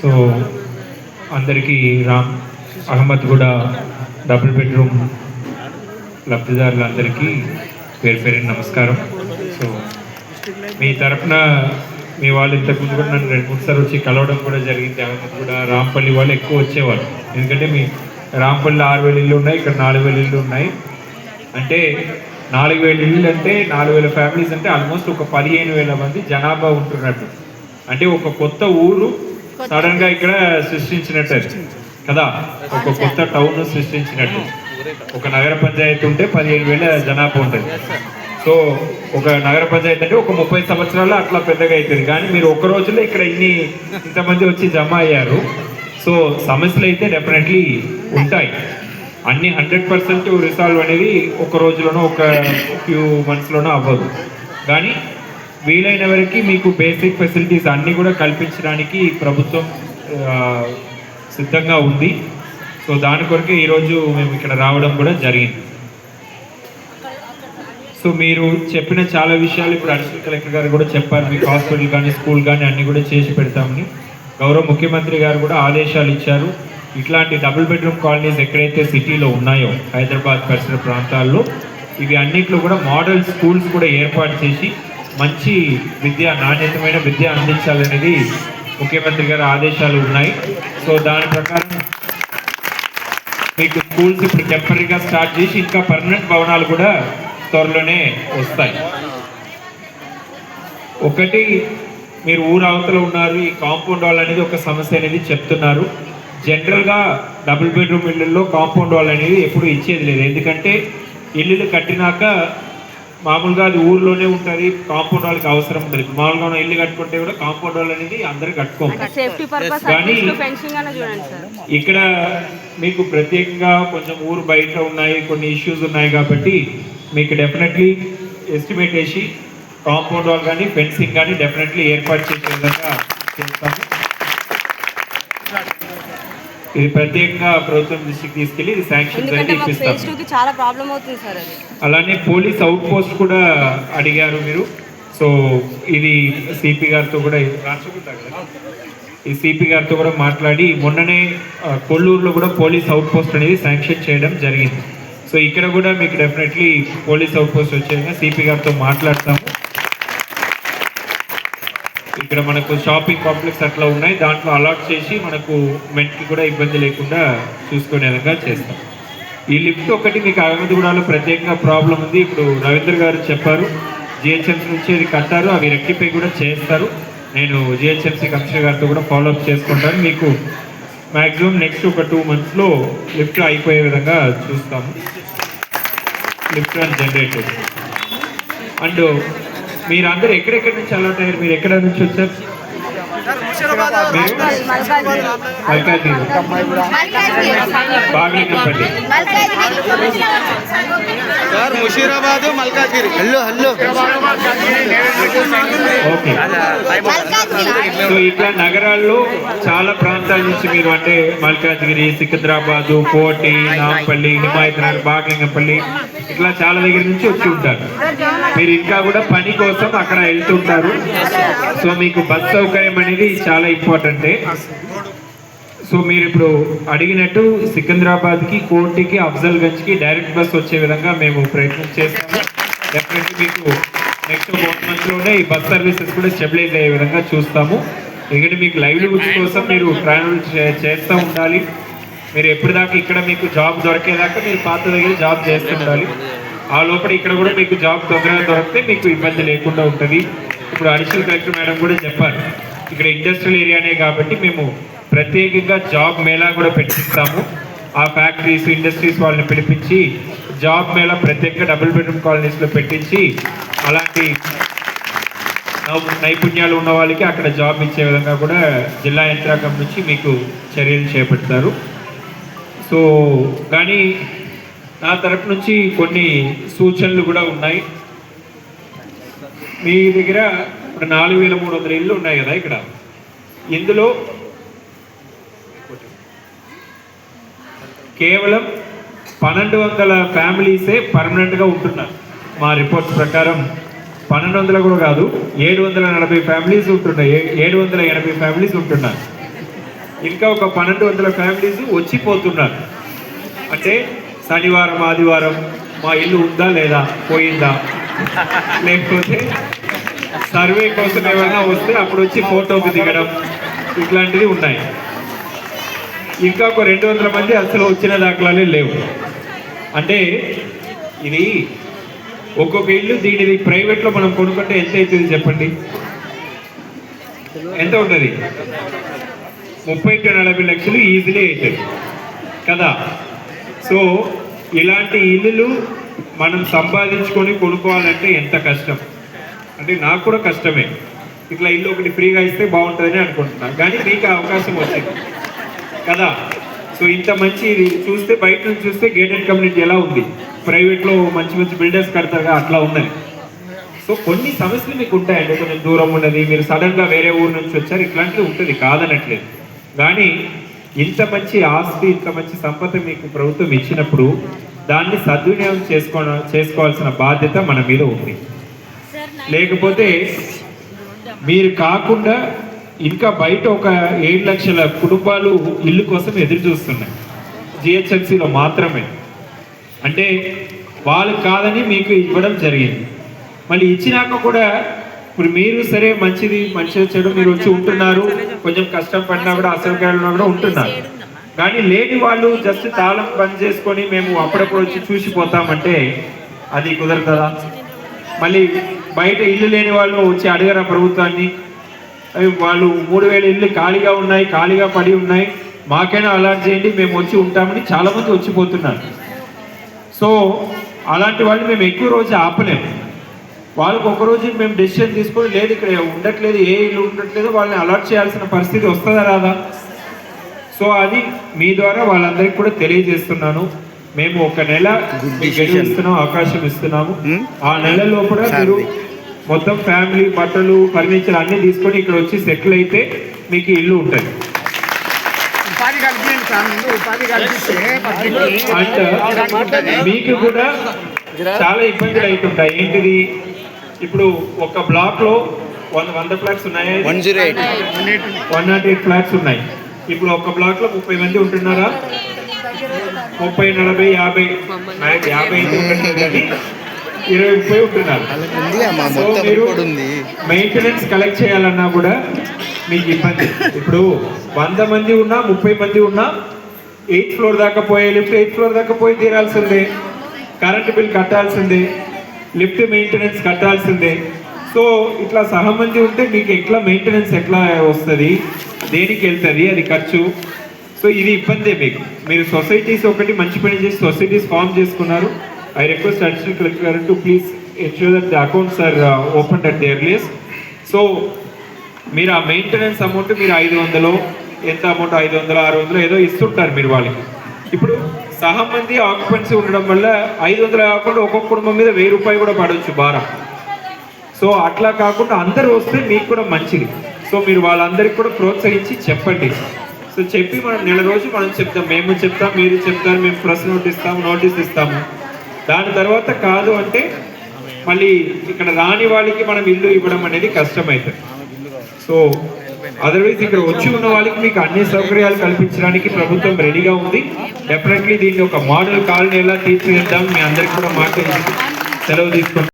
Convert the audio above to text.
So అందరికీ రామ్ అహ్మద్ కూడా double bedroom లబ్ధిదారులందరికీ పేరు పేరు నమస్కారం. సో మీ తరఫున మీ వాళ్ళు ఇంతకుముందు కూడా నన్ను రెండు మూడు సార్లు వచ్చి కలవడం కూడా జరిగింది. అహ్మద్ కూడా రాంపల్లి వాళ్ళు ఎక్కువ వచ్చేవారు ఎందుకంటే మీ రాంపల్లి ఆరు వేల ఇల్లు ఉన్నాయి ఇక్కడ నాలుగు వేల ఇల్లు ఉన్నాయి. అంటే నాలుగు వేల ఇల్లు అంటే నాలుగు వేల ఫ్యామిలీస్ అంటే ఆల్మోస్ట్ ఒక పదిహేను వేల మంది జనాభా ఉంటున్నట్టు. అంటే ఒక కొత్త ఊరు సడన్గా ఇక్కడ సృష్టించినట్టు. కదా? ఒక కొత్త టౌన్ సృష్టించినట్టు. ఒక నగర పంచాయతీ ఉంటే పదిహేను వేల జనాభా ఉంటుంది. సో ఒక నగర పంచాయతీ అంటే ఒక ముప్పై సంవత్సరాలు అట్లా పెద్దగా అవుతుంది. కానీ మీరు ఒక రోజులో ఇక్కడ ఇన్ని ఇంతమంది వచ్చి జమ అయ్యారు. సో సమస్యలు అయితే డెఫినెట్లీ ఉంటాయి. అన్ని హండ్రెడ్ పర్సెంట్ రిసాల్వ్ అనేది ఒక రోజులోనో ఒక ఫ్యూ మంత్స్లోనో అవ్వదు. కానీ వీలైన వరకు మీకు బేసిక్ ఫెసిలిటీస్ అన్నీ కూడా కల్పించడానికి ప్రభుత్వం సిద్ధంగా ఉంది. సో దాని కొరకే ఈరోజు మేము ఇక్కడ రావడం కూడా జరిగింది. సో మీరు చెప్పిన చాలా విషయాలు ఇప్పుడు అడిషనల్ కలెక్టర్ గారు కూడా చెప్పారు. మీకు హాస్పిటల్ కానీ స్కూల్ కానీ అన్నీ కూడా చేసి పెడతామని. గౌరవ ముఖ్యమంత్రి గారు కూడా ఆదేశాలు ఇచ్చారు. ఇట్లాంటి డబుల్ బెడ్రూమ్ కాలనీస్ ఎక్కడైతే సిటీలో ఉన్నాయో హైదరాబాద్ పరిసర ప్రాంతాల్లో ఇవి అన్నిట్లో కూడా మోడల్ స్కూల్స్ కూడా ఏర్పాటు చేసి మంచి విద్య నాణ్యతమైన విద్య అందించాలనేది ముఖ్యమంత్రి గారి ఆదేశాలు ఉన్నాయి. సో దాని ప్రకారం మీకు స్కూల్స్ ఇప్పుడు టెంపరీగా స్టార్ట్ చేసి ఇంకా పర్మనెంట్ భవనాలు కూడా త్వరలోనే వస్తాయి. ఒకటి మీరు ఊరు అవతల ఉన్నారు ఈ కాంపౌండ్ వాల్ అనేది ఒక సమస్య అనేది చెప్తున్నారు. జనరల్గా డబుల్ బెడ్రూమ్ ఇళ్ళల్లో కాంపౌండ్ వాల్ అనేది ఎప్పుడు ఇచ్చేది లేదు. ఎందుకంటే ఇల్లులు కట్టినాక మామూలుగా అది ఊర్లోనే ఉంటుంది కాంపౌండ్ వాళ్ళకి అవసరం ఇప్పుడు మామూలుగా మనం ఇల్లు కట్టుకుంటే కూడా కాంపౌండ్ వాల్ అనేది అందరు కట్టుకోము. కానీ- ఇక్కడ మీకు ప్రత్యేకంగా కొంచెం ఊరు బయట ఉన్నాయి కొన్ని ఇష్యూస్ ఉన్నాయి కాబట్టి మీకు డెఫినెట్లీ ఎస్టిమేట్ వేసి కాంపౌండ్ వాల్ కానీ ఫెన్సింగ్ కానీ డెఫినెట్లీ ఏర్పాటు చేసే విధంగా చేస్తాము. ఇది ప్రత్యేకంగా ప్రభుత్వం దృష్టికి తీసుకెళ్ళి ఇది అయితే కి చాలా ప్రాబ్లం అవుతుంది సార్ అది. అలానే పోలీస్ అవుట్ పోస్ట్ కూడా అడిగారు మీరు. సో ఇది సిపి గారితో కూడా? ఈ సిపి గారితో కూడా మాట్లాడి మొన్ననే కొల్లూరులో కూడా పోలీస్ అవుట్ పోస్ట్ అనేది శాంక్షన్ చేయడం జరిగింది. సో ఇక్కడ కూడా మీకు డెఫినెట్లీ పోలీస్ అవుట్ పోస్ట్ వచ్చే విధంగా సిపి గారితో మాట్లాడతాము. ఇక్కడ మనకు షాపింగ్ కాంప్లెక్స్ అట్లా ఉన్నాయి. దాంట్లో అలాట్ చేసి మనకు మెంట్కి కూడా ఇబ్బంది లేకుండా చూసుకునే విధంగా చేస్తాం. ఈ లిఫ్ట్ ఒకటి మీకు అహ్మద్గూడలో ప్రత్యేకంగా ప్రాబ్లం ఉంది. ఇప్పుడు రవీంద్ర గారు చెప్పారు జిహెచ్ఎంసీ నుంచి అది కట్టారు అవి రెక్టిఫై కూడా చేస్తారు. నేను జిహెచ్ఎంసీ కమిషనర్ గారితో కూడా ఫాలోఅప్ చేసుకుంటాను. మీకు మ్యాక్సిమం నెక్స్ట్ ఒక టూ మంత్స్లో లిఫ్ట్ అయిపోయే విధంగా చూస్తాము. లిఫ్ట్ అండ్ జనరేటర్ అండ్ మీరందరూ ఎక్కడెక్కడి నుంచి అలర్ట్ అయ్యారు? మీరు ఎక్కడ నుంచి వచ్చారు? Sir Musheerabad Malkajgiri hello hello okay so ఇట్లా నగరాల్లో చాలా ప్రాంతాల నుంచి మీరు అంటే మల్కాజ్గిరి సికింద్రాబాదు కోటి నాంపల్లి హిమాయతనగర్ బాగలింగంపల్లి ఇట్లా చాలా దగ్గర నుంచి వచ్చి ఉంటారు మీరు ఇంకా కూడా పని కోసం అక్కడ వెళ్తుంటారు సో మీకు బస్ సౌకర్యం అనేది చాలా ఇంపార్టెంటే సో మీరు ఇప్పుడు అడిగినట్టు సికింద్రాబాద్కి కోటికి అఫ్జల్గంజ్కి డైరెక్ట్ బస్ వచ్చే విధంగా మేము ప్రయత్నం చేస్తాము. డెఫినెట్లీ మీకు నెక్స్ట్ వన్ మంత్లోనే ఈ బస్ సర్వీసెస్ కూడా స్టెబిలైజ్ అయ్యే విధంగా చూస్తాము. ఎందుకంటే మీకు లైవ్లీహుడ్స్ కోసం మీరు ట్రావెల్ చేస్తూ ఉండాలి. మీరు ఎప్పటిదాకా ఇక్కడ మీకు జాబ్ దొరికేదాకా మీరు పాత దగ్గర జాబ్ చేస్తూ ఉండాలి. ఆ లోపల ఇక్కడ కూడా మీకు జాబ్ తొందరగా దొరికితే మీకు ఇబ్బంది లేకుండా ఉంటుంది. ఇప్పుడు అడిషనల్ కలెక్టర్ మేడం కూడా చెప్పారు. ఇక్కడ ఇండస్ట్రియల్ ఏరియానే కాబట్టి మేము ప్రత్యేకంగా జాబ్ మేళా కూడా పెట్టిస్తాము. ఆ ఫ్యాక్టరీస్ ఇండస్ట్రీస్ వాళ్ళని పిలిపించి జాబ్ మేళా ప్రత్యేకంగా డబుల్ బెడ్రూమ్ కాలనీస్లో పెట్టించి అలాంటి నైపుణ్యాలు ఉన్న వాళ్ళకి అక్కడ జాబ్ ఇచ్చే విధంగా కూడా జిల్లా యంత్రాంగం నుంచి మీకు చర్యలు చేపడతారు. సో కానీ నా తరపు నుంచి కొన్ని సూచనలు కూడా ఉన్నాయి. మీ దగ్గర ఇప్పుడు నాలుగు వేల మూడు వందల ఇళ్ళు ఉన్నాయి కదా ఇక్కడ. ఇందులో కేవలం పన్నెండు వందల ఫ్యామిలీసే పర్మనెంట్గా ఉంటున్నారు. మా రిపోర్ట్స్ ప్రకారం పన్నెండు వందల కూడా కాదు ఏడు వందల నలభై ఫ్యామిలీస్ ఉంటున్నాయి. ఏ- ఏడు వందల ఎనభై ఫ్యామిలీస్ ఉంటున్నారు. ఇంకా ఒక పన్నెండు వందల ఫ్యామిలీస్ వచ్చిపోతున్నారు. అంటే శనివారం ఆదివారం మా ఇల్లు ఉందా లేదా? పోయిందా? లేకపోతే సర్వే కోసం ఏమైనా వస్తే అప్పుడు వచ్చి ఫోటోకి దిగడం ఇట్లాంటివి ఉన్నాయి. ఇంకా ఒక రెండు వందల మంది అసలు వచ్చిన దాఖలాలే లేవు. అంటే ఇది ఒక్కొక్క ఇల్లు దీనిది ప్రైవేట్లో మనం కొనుక్కుంటే ఎంత అవుతుంది చెప్పండి? ఎంత ఉంటుంది? ముప్పై టు నలభై లక్షలు ఈజీలీ అవుతాయి. కదా? సో ఇలాంటి ఇల్లులు మనం సంపాదించుకొని కొనుక్కోవాలంటే ఎంత కష్టం? అంటే నాకు కూడా కష్టమే. ఇట్లా ఇల్లు ఒకటి ఫ్రీగా ఇస్తే బాగుంటుందని అనుకుంటున్నాను కానీ మీకు అవకాశం వచ్చింది. కదా? సో ఇంత మంచి చూస్తే బయట నుంచి చూస్తే గేటెడ్ కమ్యూనిటీ ఎలా ఉంది? ప్రైవేట్లో మంచి మంచి బిల్డర్స్ కడతారుగా అట్లా ఉన్నది సో కొన్ని సమస్యలు మీకు ఉంటాయండి కొంచెం దూరం ఉన్నది. మీరు సడన్గా వేరే ఊరు నుంచి వచ్చారు. ఇట్లాంటివి ఉంటుంది. కాదనట్లేదు. కానీ ఇంత మంచి ఆస్తి ఇంత మంచి సంపద మీకు ప్రభుత్వం ఇచ్చినప్పుడు దాన్ని సద్వినియోగం చేసుకో చేసుకోవాల్సిన బాధ్యత మన మీద ఉంది. లేకపోతే మీరు కాకుండా ఇంకా బయట ఒక ఏడు లక్షల కుటుంబాలు ఇల్లు కోసం ఎదురు చూస్తున్నాయి. జిహెచ్ఎంసీలో మాత్రమే. అంటే వాళ్ళు కాదని మీకు ఇవ్వడం జరిగింది. మళ్ళీ ఇచ్చినాక కూడా ఇప్పుడు మీరు సరే మంచిది మంచిగా చెడు మీరు వచ్చి ఉంటున్నారు. కొంచెం కష్టపడినా కూడా అసౌకర్యాలు కూడా ఉంటున్నారు. కానీ లేని వాళ్ళు జస్ట్ తాళం బంద్ చేసుకొని మేము అప్పుడప్పుడు వచ్చి చూసిపోతామంటే అది కుదరదా? మళ్ళీ బయట ఇల్లు లేని వాళ్ళు వచ్చి అడగరా ప్రభుత్వాన్ని? వాళ్ళు మూడు వేల ఇల్లు ఖాళీగా ఉన్నాయి ఖాళీగా పడి ఉన్నాయి. మాకైనా అలాట్ చేయండి మేము వచ్చి ఉంటామని చాలామంది వచ్చిపోతున్నారు. సో అలాంటి వాళ్ళు మేము ఎక్కువ రోజు ఆపలేము. వాళ్ళకు ఒకరోజు మేము డెసిషన్ తీసుకొని లేదు ఇక్కడ ఉండట్లేదు ఏ ఇల్లు ఉండట్లేదు వాళ్ళని అలర్ట్ చేయాల్సిన పరిస్థితి వస్తుందా రాదా? సో అది మీ ద్వారా వాళ్ళందరికీ కూడా తెలియజేస్తున్నాను. మేము ఒక నెల ఇస్తున్నాం అవకాశం ఇస్తున్నాము. Hmm? ఆ నెల లోపల మీరు మొత్తం ఫ్యామిలీ బట్టలు ఫర్నిచర్ అన్ని తీసుకొని ఇక్కడ వచ్చి సెటిల్ అయితే మీకు ఇల్లు ఉంటుంది. మీకు కూడా చాలా ఇబ్బందులు అవుతుంటాయి. ఏంటిది? ఇప్పుడు ఒక బ్లాక్లో వంద వంద ఫ్లాట్స్ ఉన్నాయి? వన్ నాట్ ఎయిట్ ఫ్లాట్స్ ఉన్నాయి. ఇప్పుడు ఒక బ్లాక్లో ముప్పై మంది ఉంటున్నారా? ముప్పై నలభై యాభై యాభై అయితే ఉండట్లేదు కానీ ఇరవై ముప్పై ఉంటున్నారు. మెయింటెనెన్స్ కలెక్ట్ చేయాలన్నా కూడా మీకు ఇబ్బంది. ఇప్పుడు వంద మంది ఉన్నా ముప్పై మంది ఉన్నా ఎయిత్ ఫ్లోర్ దాకా పోయే లిఫ్ట్ ఎయిత్ ఫ్లోర్ దాకా పోయి తీరాల్సిందే. కరెంట్ బిల్ కట్టాల్సిందే. లిఫ్ట్ మెయింటెనెన్స్ కట్టాల్సిందే. సో ఇట్లా సహా మంది ఉంటే మీకు ఎట్లా మెయింటెనెన్స్ ఎట్లా వస్తుంది? దేనికి వెళ్తుంది? అది ఖర్చు. సో ఇది ఇబ్బందే మీకు. మీరు సొసైటీస్ ఒకటి మంచి పని చేసి సొసైటీస్ ఫామ్ చేసుకున్నారు. I request additional collector to please ensure that the accounts are open at the earliest so మీరు ఆ మెయింటెనెన్స్ అమౌంట్ మీరు ఐదు వందలు ఎంత అమౌంట్ ఐదు వందలు ఆరు వందలు ఏదో ఇస్తుంటారు మీరు వాళ్ళకి. ఇప్పుడు సహా మంది ఆక్యుపెన్సీ ఉండడం వల్ల ఐదు వందలు కాకుండా ఒక్కొక్క కుటుంబం మీద వెయ్యి రూపాయలు కూడా పడవచ్చు భారం. సో అట్లా కాకుండా అందరూ వస్తే మీకు కూడా మంచిది. సో మీరు వాళ్ళందరికీ కూడా ప్రోత్సహించి చెప్పండి. సో చెప్పి మనం నెల రోజు మనం చెప్తాం. మేము చెప్తాం మీరు చెప్తారు మేము ప్రెస్ నోట్ ఇస్తాము నోటీస్ ఇస్తాము. దాని తర్వాత కాదు అంటే మళ్ళీ ఇక్కడ రాని వాళ్ళకి మనం ఇల్లు ఇవ్వడం అనేది కష్టమవుతుంది సో అదర్వైజ్ ఇక్కడ వచ్చి ఉన్న వాళ్ళకి మీకు అన్ని సౌకర్యాలు కల్పించడానికి ప్రభుత్వం రెడీగా ఉంది. డెఫినెట్లీ దీన్ని ఒక మోడల్ కాలనీ ఎలా తీర్చిదిద్దాం మీ అందరికి కూడా మాట సెలవు తీసుకుంటాం